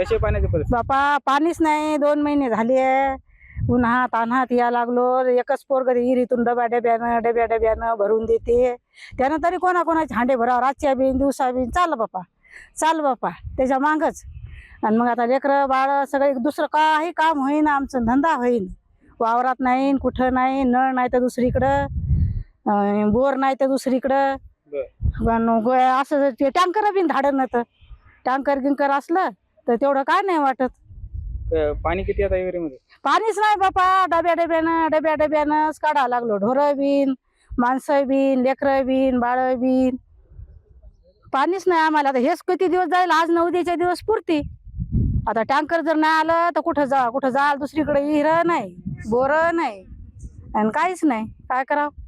आहे पाण्याची परिस्थिती? बापा पाणीच नाही. दोन महिने झाले उन्हात अनात या लागलो. एकच पोरग विहिरीतून डब्या डब्यानं डब्या डब्यानं भरून देते. त्यानं तरी कोणाकोणाचे हांडे भरावं? रातच्या बिन दिवसा बिन. चाल बापा. चाल बापा. त्याच्या मागच. आणि मग आता लेकरं बाळ सगळे दुसरं काही काम होईन. आमचं धंदा होईन. वावरात नाही कुठं नाही नळ नाही तर दुसरीकडं. अं, बोर नाही तर दुसरीकडं. बरं. आणि गो- असं ते टँकर बिन धाडन ना तर टँकर गिंकर असलं तर तेवढं काय नाही वाटत. अं, पाणी किती आता विहिरीमध्ये? पाणीच नाही बापा. डब्या डब्यानं डब्या डब्यानंच काढावं लागलो. ढोरं बिन माणसं बिन लेकरं बिन बाळ बिन. पाणीच नाही आम्हाला. आता हेच किती दिवस जाईल? आज न उद्याचे दिवस पुरती. आता टँकर जर नाही आलं तर कुठं जा कुठं जा दुसरीकडे विहीर नाही बोर नाही. आणि काहीच नाही. काय करावं?